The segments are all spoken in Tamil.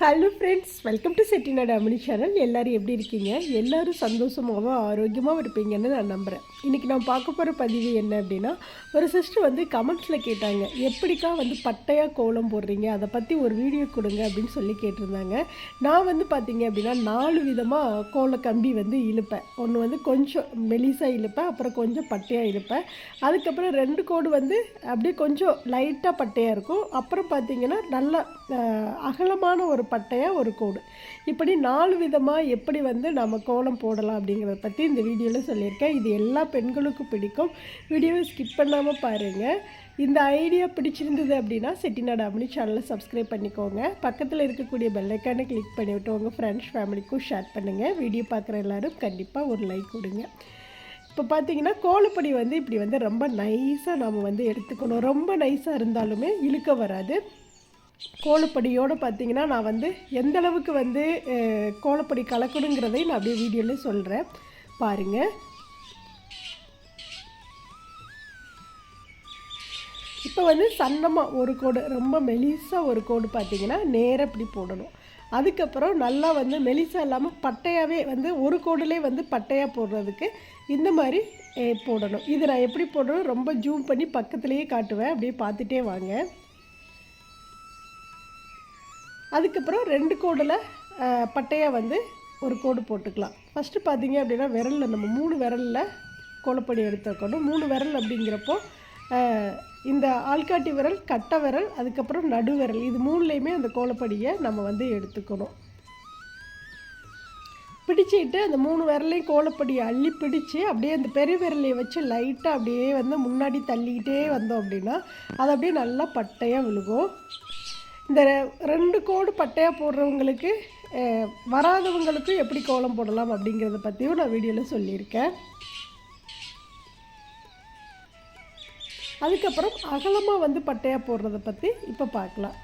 Hello friends welcome to Chettinad Amini channel எல்லோரும் எப்படி இருக்கீங்க? எல்லோரும் சந்தோஷமாகவும் ஆரோக்கியமாகவும் இருப்பீங்கன்னு நான் நம்புகிறேன் இன்றைக்கி நான் பார்க்க போகிற பதிவு என்ன அப்படின்னா ஒரு சிஸ்டர் வந்து கமெண்ட்ஸில் கேட்டாங்க. எப்படிக்கா வந்து பட்டையாக கோலம் போடுறீங்க? அதை பற்றி ஒரு வீடியோ கொடுங்க அப்படின்னு சொல்லி கேட்டிருந்தாங்க. நான் வந்து பார்த்தீங்க அப்படின்னா நாலு விதமாக கோல கம்பி வந்து இழுப்பேன். ஒன்று வந்து கொஞ்சம் மெலிசாக இழுப்பேன் அப்புறம் கொஞ்சம் பட்டையாக இழுப்பேன். அதுக்கப்புறம் ரெண்டு கோடு வந்து அப்படியே கொஞ்சம் லைட்டாக பட்டையாக இருக்கும். அப்புறம் பார்த்தீங்கன்னா நல்லா அகலமான ஒரு பட்டையாக ஒரு கோடு. இப்படி நாலு விதமாக எப்படி வந்து நம்ம கோலம் போடலாம் அப்படிங்கிறத பற்றி இந்த வீடியோவில் சொல்லியிருக்கேன். இது எல்லா பெண்களுக்கும் பிடிக்கும். வீடியோவை ஸ்கிப் பண்ணாமல் பாருங்கள் இந்த ஐடியா பிடிச்சிருந்தது அப்படின்னா செட்டிநாடு அம்மனி சேனலை சப்ஸ்கிரைப் பண்ணிக்கோங்க. பக்கத்தில் இருக்கக்கூடிய பெல்லைக்கானை கிளிக் பண்ணிவிட்டு உங்கள் ஃப்ரெண்ட்ஸ் ஃபேமிலிக்கும் ஷேர் பண்ணுங்கள் வீடியோ பார்க்குற எல்லாரும் கண்டிப்பாக ஒரு லைக் கொடுங்க. இப்போ பார்த்தீங்கன்னா கோலப்படி வந்து இப்படி வந்து ரொம்ப நைஸாக நாம் வந்து எடுத்துக்கணும். ரொம்ப நைஸாக இருந்தாலுமே இழுக்க வராது. கோலப்படியோடு பார்த்தீங்கன்னா நான் வந்து எந்த அளவுக்கு வந்து கோலப்படி கலக்கணுங்கிறதையும் கலக்கணுங்கிறதை நான் அப்படியே வீடியோவில் சொல்கிறேன் பாருங்கள் இப்போ வந்து சன்னமாக ஒரு கோடு ரொம்ப மெலிசாக ஒரு கோடு பார்த்திங்கன்னா நேராக இப்படி போடணும். அதுக்கப்புறம் நல்லா வந்து மெலிசாக இல்லாமல் பட்டையாகவே வந்து ஒரு கோடுலே வந்து பட்டையாக போடுறதுக்கு இந்த மாதிரி போடணும். இது நான் எப்படி போடணும் ரொம்ப ஜூம் பண்ணி பக்கத்துலேயே காட்டுவேன். அப்படியே பார்த்துட்டே வாங்க. அதுக்கப்புறம் ரெண்டு கோடில் பட்டையாக வந்து ஒரு கோடு போட்டுக்கலாம். ஃபஸ்ட்டு பார்த்தீங்க அப்படின்னா விரலில் நம்ம மூணு விரலில் கோலப்பொடி எடுத்து வைக்கணும். மூணு விரல் அப்படிங்கிறப்போ இந்த ஆள்காட்டி விரல் கட்டை விரல் அதுக்கப்புறம் நடு விரல் இது மூணுலேயுமே அந்த கோலப்பொடியை நம்ம வந்து எடுத்துக்கணும். பிடிச்சிட்டு அந்த மூணு விரலையும் கோலப்பொடியை அள்ளி பிடிச்சி அப்படியே அந்த பெரிய விரலையை வச்சு லைட்டாக அப்படியே வந்து முன்னாடி தள்ளிக்கிட்டே வந்தோம் அப்படின்னா அது அப்படியே நல்லா பட்டையாக விழுகும். இந்த ரெண்டு கோடு பட்டையாக போடுறவங்களுக்கு வராதவங்களுக்கும் எப்படி கோலம் போடலாம் அப்படிங்கிறத பற்றியும் நான் வீடியோவில் சொல்லியிருக்கேன். அதுக்கப்புறம் அகலமாக வந்து பட்டையாக போடுறத பற்றி இப்போ பார்க்கலாம்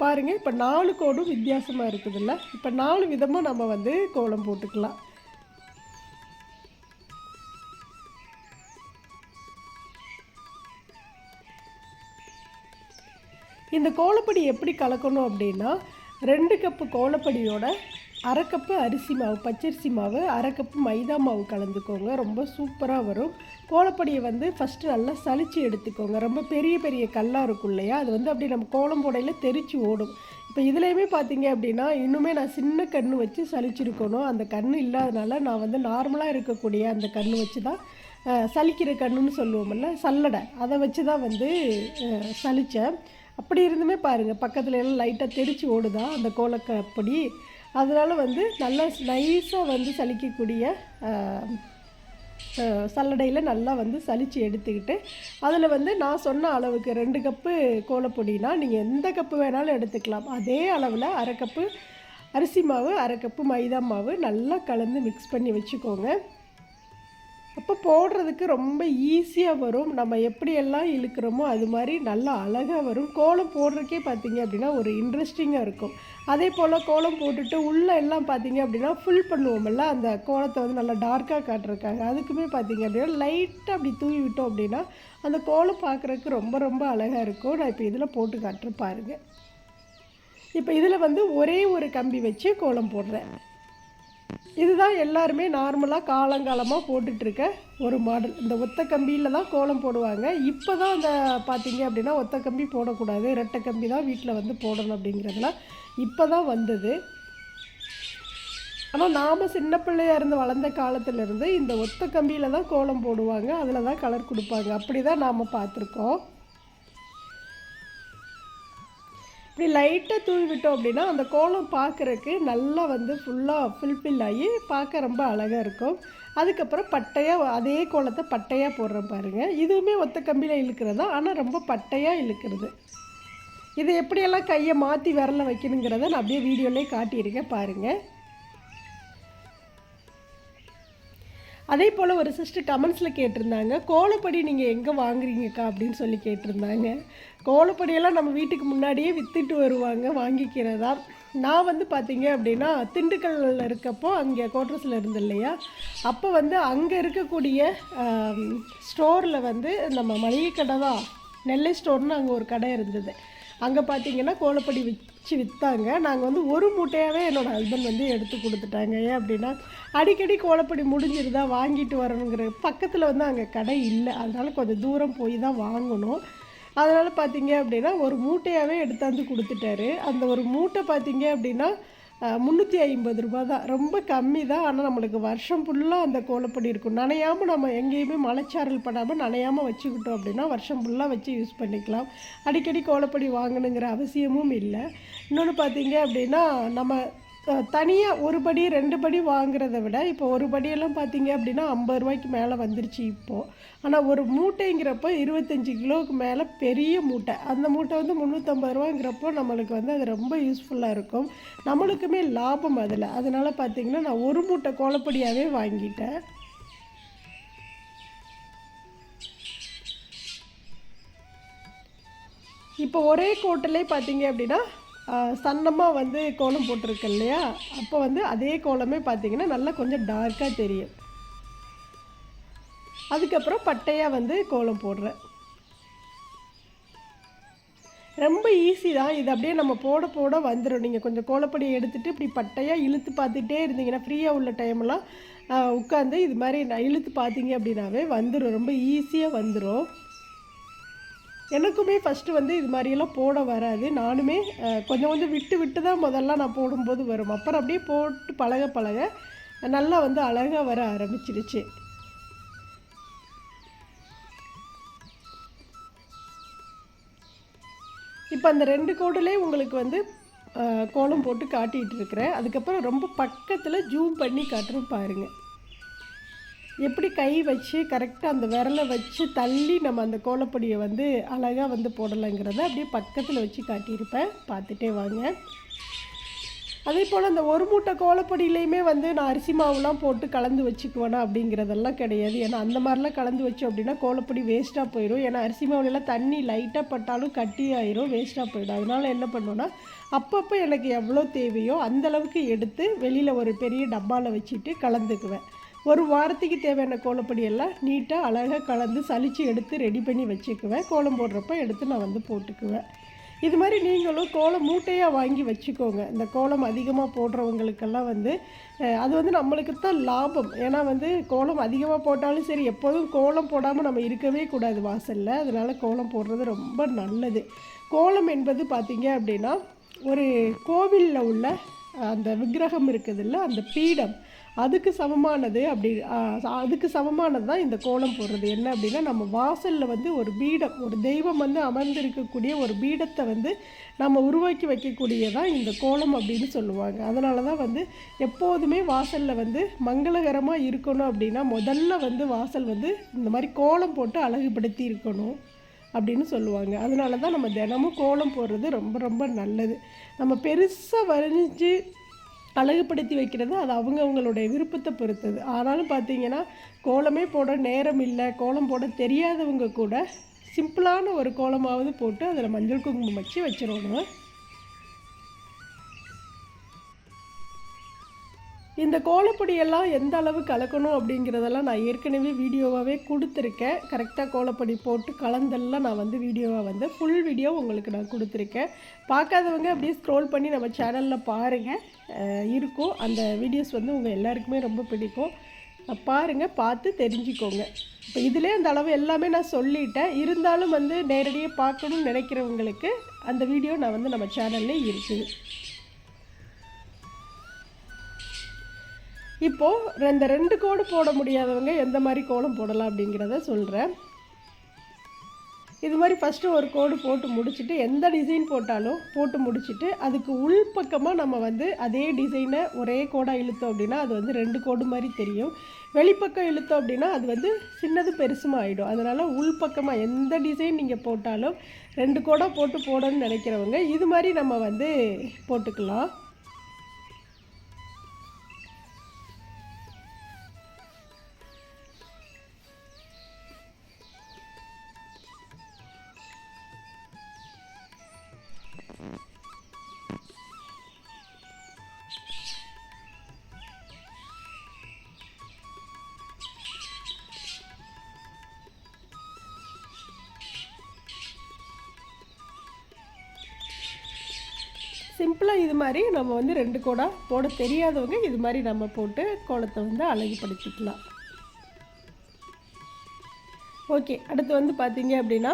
பாருங்கள் இப்போ நாலு கோடும் வித்தியாசமாக இருக்குதுல்ல? இப்போ நாலு விதமாக நம்ம வந்து கோலம் போட்டுக்கலாம். இந்த கோலப்பொடி எப்படி கலக்கணும் அப்படின்னா ரெண்டு கப்பு கோலப்பொடியோட அரை கப்பு அரிசி மாவு பச்சரிசி மாவு அரை கப்பு மைதா மாவு கலந்துக்கோங்க. ரொம்ப சூப்பராக வரும். கோலப்பொடியை வந்து ஃபஸ்ட்டு நல்லா சளிச்சு எடுத்துக்கோங்க. ரொம்ப பெரிய பெரிய கல்லாக இருக்கும் இல்லையா? அது வந்து அப்படி நம்ம கோலம் போடையில் தெரிச்சு ஓடும். இப்போ இதுலேயுமே பார்த்தீங்க அப்படின்னா இன்னுமே நான் சின்ன கன்று வச்சு சலிச்சிருக்கணும் அந்த கன்று இல்லாதனால நான் வந்து நார்மலாக இருக்கக்கூடிய அந்த கன்று வச்சு தான் சலிக்கிற கண்ணுன்னு சொல்லுவோம்ல சல்லடை. அதை வச்சு தான் வந்து சளித்தேன் அப்படி இருந்துமே பாருங்கள் பக்கத்துல எல்லாம் லைட்டாக தெரிச்சு ஓடுதா அந்த கோலக்கப்படி. அதனால் வந்து நல்லா நைஸாக வந்து சலிக்கக்கூடிய சல்லடையில் நல்லா வந்து சலித்து எடுத்துக்கிட்டு அதில் வந்து நான் சொன்ன அளவுக்கு ரெண்டு கப்பு கோலப்பொடினா நீங்கள் எந்த கப்பு வேணாலும் எடுத்துக்கலாம். அதே அளவில் அரை கப்பு அரிசி மாவு அரை கப்பு மைதா மாவு நல்லா கலந்து மிக்ஸ் பண்ணி வச்சுக்கோங்க. அப்போ போடுறதுக்கு ரொம்ப ஈஸியாக வரும். நம்ம எப்படியெல்லாம் இழுக்கிறோமோ அது மாதிரி நல்லா அழகாக வரும். கோலம் போடுறதுக்கே பார்த்தீங்க அப்படின்னா ஒரு இன்ட்ரெஸ்டிங்காக இருக்கும். அதே போல் கோலம் போட்டுட்டு உள்ளே எல்லாம் பார்த்தீங்க அப்படின்னா ஃபுல் பண்ணுவோம்ல அந்த கோலத்தை வந்து நல்லா டார்க்காக காட்டிருக்காங்க அதுக்குமே பார்த்தீங்க அப்படின்னா லைட்டாக அப்படி தூவி விட்டோம் அப்படின்னா அந்த கோலம் பார்க்குறதுக்கு ரொம்ப ரொம்ப அழகாக இருக்கும். நான் இப்போ இதில் போட்டு காட்டுறேன் பாருங்கள் இப்போ இதில் வந்து ஒரே ஒரு கம்பி வச்சு கோலம் போடுறேன். இதுதான் எல்லாருமே நார்மலாக காலங்காலமாக போட்டுட்ருக்க ஒரு மாடல். இந்த ஒத்த கம்பியில் தான் கோலம் போடுவாங்க. இப்போ தான் அந்த பார்த்தீங்க அப்படின்னா ஒத்த கம்பி போடக்கூடாது. ரெட்டை கம்பி தான் வீட்டில் வந்து போடணும் அப்படிங்கிறதுலாம் இப்போ தான் வந்தது. ஆனால் நாம் சின்ன பிள்ளையாக இருந்து வளர்ந்த காலத்திலேருந்து இந்த ஒத்த கம்பியில் தான் கோலம் போடுவாங்க. அதில் தான் கலர் கொடுப்பாங்க. அப்படி தான் நாம் பார்த்துருக்கோம் இப்படி லைட்டாக தூவி விட்டோம் அப்படின்னா அந்த கோலம் பார்க்குறக்கு நல்லா வந்து ஃபுல்லாக ஃபுல்ஃபில் ஆகி பார்க்க ரொம்ப அழகாக இருக்கும். அதுக்கப்புறம் பட்டையாக அதே கோலத்தை பட்டையாக போடுறோம் பாருங்கள் இதுவுமே ஒத்த கம்பியில் இழுக்கிறது தான் ஆனால் ரொம்ப பட்டையாக இழுக்கிறது. இது எப்படியெல்லாம் கையை மாற்றி விரல வைக்கணுங்கிறத நான் அப்படியே வீடியோலேயே காட்டியிருக்கேன் பாருங்கள் அதே போல் ஒரு சிஸ்டர் கமெண்ட்ஸில் கேட்டிருந்தாங்க கோலப்படி நீங்கள் எங்கே வாங்குறீங்கக்கா? அப்படின்னு சொல்லி கேட்டிருந்தாங்க. கோலப்படியெல்லாம் நம்ம வீட்டுக்கு முன்னாடியே விற்றுட்டு வருவாங்க வாங்கிக்கிறதா? நான் வந்து பார்த்தீங்க அப்படின்னா திண்டுக்கல்லில் இருக்கப்போ அங்கே கோட்ரஸில் இருந்து இல்லையா? அப்போ வந்து அங்கே இருக்கக்கூடிய ஸ்டோரில் வந்து நம்ம மளிகை கடை தான். நெல்லை ஸ்டோர்னு அங்கே ஒரு கடை இருந்தது. அங்கே பார்த்தீங்கன்னா கோலப்படி வச்சு விற்றாங்க நாங்கள் வந்து ஒரு மூட்டையாகவே என்னோடய ஹஸ்பண்ட் வந்து எடுத்து கொடுத்துட்டாங்க. ஏன் அப்படின்னா அடிக்கடி கோலப்படி முடிஞ்சிருதா வாங்கிட்டு வரணுங்கிற பக்கத்தில் வந்து அங்கே கடை இல்லை. அதனால் கொஞ்சம் தூரம் போய் தான் வாங்கணும். அதனால் பார்த்தீங்க அப்படின்னா ஒரு மூட்டையாகவே எடுத்தாந்து கொடுத்துட்டாரு. அந்த ஒரு மூட்டை பார்த்தீங்க அப்படின்னா முந்நூற்றி ஐம்பது ரூபா தான் ரொம்ப கம்மி தான் ஆனால் நம்மளுக்கு வருஷம் ஃபுல்லாக அந்த கோலப்பொடி இருக்கும். நனையாமல் நம்ம எங்கேயுமே மலைச்சாரல் படாமல் நனையாமல் வச்சுக்கிட்டோம் அப்படின்னா வருஷம் ஃபுல்லாக வச்சு யூஸ் பண்ணிக்கலாம். அடிக்கடி கோலப்பொடி வாங்கணுங்கிற அவசியமும் இல்லை. இன்னொன்று பார்த்தீங்க அப்படின்னா நம்ம தனியாக ஒரு படி ரெண்டு படி வாங்குறத விட இப்போ ஒரு படியெல்லாம் பார்த்தீங்க அப்படின்னா ஐம்பது ரூபாய்க்கு மேலே வந்துருச்சு இப்போது ஆனால் ஒரு மூட்டைங்கிறப்போ இருபத்தஞ்சி கிலோவுக்கு மேலே பெரிய மூட்டை. அந்த மூட்டை வந்து முந்நூற்றம்பது ரூபாங்கிறப்போ நம்மளுக்கு வந்து அது ரொம்ப யூஸ்ஃபுல்லாக இருக்கும். நம்மளுக்குமே லாபம் அதில். அதனால் பார்த்திங்கன்னா நான் ஒரு மூட்டை கோலப்படியாகவே வாங்கிட்டேன். இப்போ ஒரே கோட்டிலே பார்த்தீங்க அப்படின்னா சன்னமாக வந்து கோலம் போட்டிருக்கு இல்லையா? அப்போ வந்து அதே கோலமே பார்த்திங்கன்னா நல்லா கொஞ்சம் டார்க்காக தெரியும். அதுக்கப்புறம் பட்டையாக வந்து கோலம் போடுறேன். ரொம்ப ஈஸி தான். இது அப்படியே நம்ம போட போட வந்துடும் நீங்கள் கொஞ்சம் கோலப்படியை எடுத்துகிட்டு இப்படி பட்டையாக இழுத்து பார்த்துட்டே இருந்தீங்கன்னா ஃப்ரீயாக உள்ள டைமெல்லாம் உட்காந்து இது மாதிரி நான் இழுத்து பார்த்தீங்க அப்படின்னாவே வந்துடும் ரொம்ப ஈஸியாக வந்துடும் எனக்குமே ஃபஸ்ட்டு வந்து இது மாதிரியெல்லாம் போட வராது. நானுமே கொஞ்சம் கொஞ்சம் விட்டு விட்டு தான் முதல்ல நான் போடும்போது வரும். அப்புறம் அப்படியே போட்டு பழக பழக நல்லா வந்து அழகாக வர ஆரம்பிச்சிருச்சு. இப்போ அந்த ரெண்டு கோடுலேயே உங்களுக்கு வந்து கோலம் போட்டு காட்டிகிட்டு இருக்கிறேன். அதுக்கப்புறம் ரொம்ப பக்கத்தில் ஜூம் பண்ணி காட்டுறோம் பாருங்கள் எப்படி கை வச்சு கரெக்டாக அந்த விரலை வச்சு தள்ளி நம்ம அந்த கோலப்பொடியை வந்து அழகாக வந்து போடலைங்கிறத அப்படியே பக்கத்தில் வச்சு காட்டியிருப்பேன். பார்த்துட்டே வாங்க. அதே போல் அந்த ஒரு மூட்டை கோலப்பொடியிலையுமே வந்து நான் அரிசி மாவுலாம் போட்டு கலந்து வச்சுக்குவேனா அப்படிங்கிறதெல்லாம் கிடையாது. ஏன்னா அந்த மாதிரிலாம் கலந்து வச்சோம் அப்படின்னா கோலப்பொடி வேஸ்ட்டாக போயிடும் ஏன்னா அரிசி மாவுலலாம் தண்ணி லைட்டாக பட்டாலும் கட்டி ஆயிரும் வேஸ்ட்டாக போயிடும். அதனால் என்ன பண்ணுவேன்னா அப்பப்போ எனக்கு எவ்வளோ தேவையோ அந்தளவுக்கு எடுத்து வெளியில் ஒரு பெரிய டப்பாவில் வச்சுட்டு கலந்துக்குவேன். ஒரு வாரத்துக்கு தேவையான கோலப்பொடி எல்லாம் நீட்டாக அழகாக கலந்து சளிச்சு எடுத்து ரெடி பண்ணி வச்சுக்குவேன். கோலம் போடுறப்ப எடுத்து நான் வந்து போட்டுக்குவேன். இது மாதிரி நீங்களும் கோலம் மூட்டையாக வாங்கி வச்சுக்கோங்க. இந்த கோலம் அதிகமாக போடுறவங்களுக்கெல்லாம் வந்து அது வந்து நம்மளுக்கு தான் லாபம். ஏன்னா வந்து கோலம் அதிகமாக போட்டாலும் சரி எப்போதும் கோலம் போடாமல் நம்ம இருக்கவே கூடாது வாசலில். அதனால் கோலம் போடுறது ரொம்ப நல்லது. கோலம் என்பது பார்த்திங்க அப்படின்னா ஒரு கோவிலில் உள்ள அந்த விக்கிரகம் இருக்குதுல்ல அந்த பீடம். அதுக்கு சமமானது அப்படி அதுக்கு சமமானது தான் இந்த கோலம் போடுறது. என்ன அப்படின்னா நம்ம வாசலில் வந்து ஒரு பீடம் ஒரு தெய்வம் வந்து அமர்ந்திருக்கக்கூடிய ஒரு பீடத்தை வந்து நம்ம உருவாக்கி வைக்கக்கூடியதான் இந்த கோலம் அப்படின்னு சொல்லுவாங்க. அதனால தான் வந்து எப்போதுமே வாசலில் வந்து மங்களகரமாக இருக்கணும் அப்படின்னா முதல்ல வந்து வாசல் வந்து இந்த மாதிரி கோலம் போட்டு அழகுபடுத்தி இருக்கணும் அப்படின்னு சொல்லுவாங்க. அதனால தான் நம்ம தினமும் கோலம் போடுறது ரொம்ப ரொம்ப நல்லது. நம்ம பெருசாக வரைஞ்சி அழகுபடுத்தி வைக்கிறது அது அவங்க அவங்களுடைய விருப்பத்தை பொறுத்தது. ஆனாலும் பார்த்தீங்கன்னா கோலமே போட நேரம் இல்லை கோலம் போட தெரியாதவங்க கூட சிம்பிளான ஒரு கோலமாவது போட்டு அதில் மஞ்சள் குங்குமம் வச்சு வச்சிடணும். இந்த கோலப்பொடியெல்லாம் எந்த அளவு கலக்கணும் அப்படிங்கிறதெல்லாம் நான் ஏற்கனவே வீடியோவாகவே கொடுத்துருக்கேன். கரெக்டாக கோலப்பொடி போட்டு கலந்தெல்லாம் நான் வந்து வீடியோவாக வந்து ஃபுல் வீடியோ உங்களுக்கு நான் கொடுத்துருக்கேன். பார்க்காதவங்க அப்படியே ஸ்க்ரோல் பண்ணி நம்ம சேனலில் பாருங்கள் இருக்கும். அந்த வீடியோஸ் வந்து உங்கள் எல்லாருக்குமே ரொம்ப பிடிக்கும். பாருங்கள் பார்த்து தெரிஞ்சுக்கோங்க. இப்போ இதிலே அந்த அளவு எல்லாமே நான் சொல்லிட்டேன். இருந்தாலும் வந்து நேரடியாக பார்க்கணும்னு நினைக்கிறவங்களுக்கு அந்த வீடியோ நான் வந்து நம்ம சேனல்லே இருக்குது. இப்போது இந்த ரெண்டு கோடு போட முடியாதவங்க எந்த மாதிரி கோலம் போடலாம் அப்படிங்கிறத சொல்கிறேன் இது மாதிரி ஃபஸ்ட்டு ஒரு கோடு போட்டு முடிச்சுட்டு எந்த டிசைன் போட்டாலும் போட்டு முடிச்சுட்டு அதுக்கு உள் பக்கமாக நம்ம வந்து அதே டிசைனை ஒரே கோடாக இழுத்தோம் அப்படின்னா அது வந்து ரெண்டு கோடு மாதிரி தெரியும். வெளிப்பக்கம் இழுத்தோம் அப்படின்னா அது வந்து சின்னது பெருசுமாக ஆகிடும் அதனால் உள்பக்கமாக எந்த டிசைன் நீங்கள் போட்டாலும் ரெண்டு கோடாக போட்டு போடணும்னு நினைக்கிறவங்க இது மாதிரி நம்ம வந்து போட்டுக்கலாம். சிம்பிளாக இது மாதிரி நம்ம வந்து ரெண்டு கோடாக போட தெரியாதவங்க இது மாதிரி நம்ம போட்டு கோலத்தை வந்து அழகுபடுத்திக்கலாம். ஓகே அடுத்து வந்து பார்த்தீங்க அப்படின்னா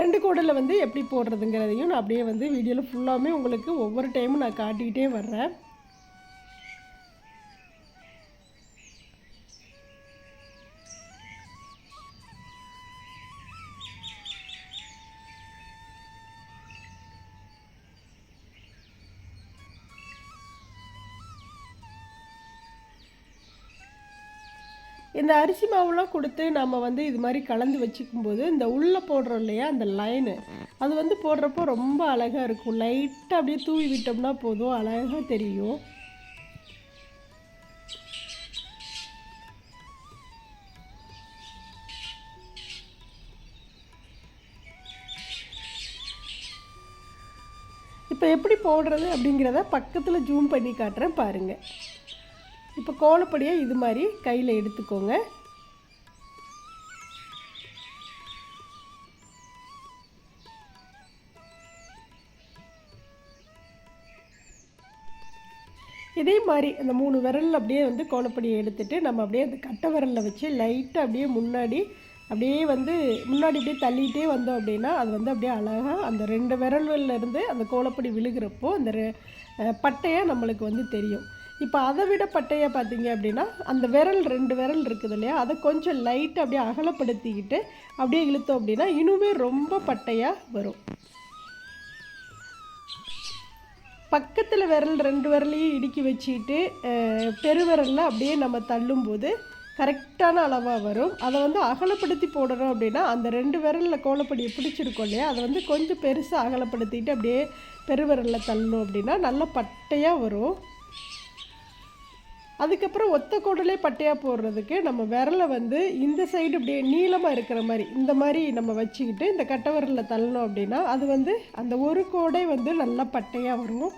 ரெண்டு கோடில் வந்து எப்படி போடுறதுங்கிறதையும் நான் அப்படியே வந்து வீடியோவில் ஃபுல்லாமே உங்களுக்கு ஒவ்வொரு டைமும் நான் காட்டிக்கிட்டே வர்றேன். இந்த அரிசி மாவுலாம் கொடுத்து நம்ம வந்து இது மாதிரி கலந்து வச்சுக்கும்போது இந்த உள்ளே போடுறோம் இல்லையா அந்த லைனு அது வந்து போடுறப்போ ரொம்ப அழகாக இருக்கும். லைட்டாக அப்படியே தூவி விட்டோம்னா போதும் அழகாக தெரியும். இப்போ எப்படி போடுறது அப்படிங்கிறத பக்கத்தில் ஜூம் பண்ணி காட்டுறேன் பாருங்கள் இப்போ கோலப்படியை இது மாதிரி கையில் எடுத்துக்கோங்க. இதே மாதிரி அந்த மூணு விரலில் அப்படியே வந்து கோலப்படியை எடுத்துகிட்டு நம்ம அப்படியே அந்த கட்டை விரலில் வச்சு லைட்டாக அப்படியே முன்னாடி அப்படியே வந்து முன்னாடி அப்படியே தள்ளிகிட்டே வந்தோம் அப்படின்னா அது வந்து அப்படியே அழகாக அந்த ரெண்டு விரல்கள்ல இருந்து அந்த கோலப்படி விழுகிறப்போ அந்த ரெ- பட்டையாக நம்மளுக்கு வந்து தெரியும். இப்போ அதை விட பட்டையாக பார்த்தீங்க அப்படின்னா அந்த விரல் ரெண்டு விரல் இருக்குது இல்லையா? அதை கொஞ்சம் லைட்டாக அப்படியே அகலப்படுத்திக்கிட்டு அப்படியே இழுத்தோம் அப்படின்னா இன்னுமே ரொம்ப பட்டையாக வரும். பக்கத்தில் விரல் ரெண்டு விரலையும் இடுக்கி வச்சுக்கிட்டு பெருவிரலில் அப்படியே நம்ம தள்ளும்போது கரெக்டான அளவாக வரும். அதை வந்து அகலப்படுத்தி போடணும் அப்படின்னா அந்த ரெண்டு விரலில் கோலப்படியை பிடிச்சிருக்கோம் இல்லையா? அதை வந்து கொஞ்சம் பெருசாக அகலப்படுத்திட்டு அப்படியே பெருவிரலில் தள்ளணும் அப்படின்னா நல்ல பட்டையாக வரும். அதுக்கப்புறம் ஒத்த கோடலே பட்டையாக போடுறதுக்கு நம்ம விரலை வந்து இந்த சைடு அப்படியே நீளமாக இருக்கிற மாதிரி இந்த மாதிரி நம்ம வச்சுக்கிட்டு இந்த கட்டை விரலில் தள்ளணும் அப்படின்னா அது வந்து அந்த ஒரு கோடை வந்து நல்லா பட்டையாக வரும்.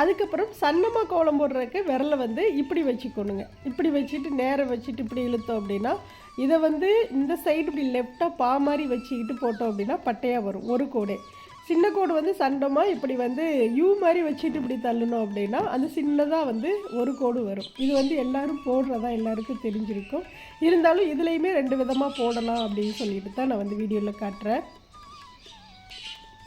அதுக்கப்புறம் சன்னமாக கோலம் போடுறதுக்கு விரலை வந்து இப்படி வச்சுக்கணுங்க. இப்படி வச்சுட்டு நேரம் வச்சுட்டு இப்படி இழுத்தோம் அப்படின்னா இதை வந்து இந்த சைடு இப்படி லெஃப்டாக பா மாதிரி வச்சுக்கிட்டு போட்டோம் அப்படின்னா பட்டையாக வரும் ஒரு கோடு. சின்ன கோடு வந்து சண்டமாக இப்படி வந்து யூ மாதிரி வச்சுட்டு இப்படி தள்ளணும் அப்படின்னா அது சின்னதாக வந்து ஒரு கோடு வரும். இது வந்து எல்லாரும் போடுறதா எல்லாருக்கும் தெரிஞ்சிருக்கும். இருந்தாலும் இதுலேயுமே ரெண்டு விதமாக போடலாம் அப்படின்னு சொல்லிட்டு தான் நான் வந்து வீடியோவில் காட்டுறேன்.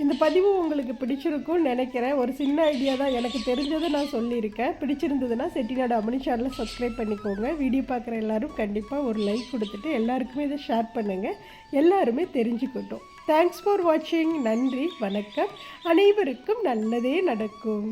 இந்த பதிவு உங்களுக்கு பிடிச்சிருக்கும்னு நினைக்கிறேன். ஒரு சின்ன ஐடியா தான் எனக்கு தெரிஞ்சதை நான் சொல்லியிருக்கேன். பிடிச்சிருந்ததுன்னா செட்டிநாடு அமனி சேனலை சப்ஸ்கிரைப் பண்ணிக்கோங்க. வீடியோ பார்க்குற எல்லாரும் கண்டிப்பாக ஒரு லைக் கொடுத்துட்டு எல்லாருக்குமே இதை ஷேர் பண்ணுங்கள் எல்லாருமே தெரிஞ்சுக்கட்டும். தேங்க்ஸ் ஃபார் வாட்சிங் நன்றி வணக்கம். அனைவருக்கும் நல்லதே நடக்கும்.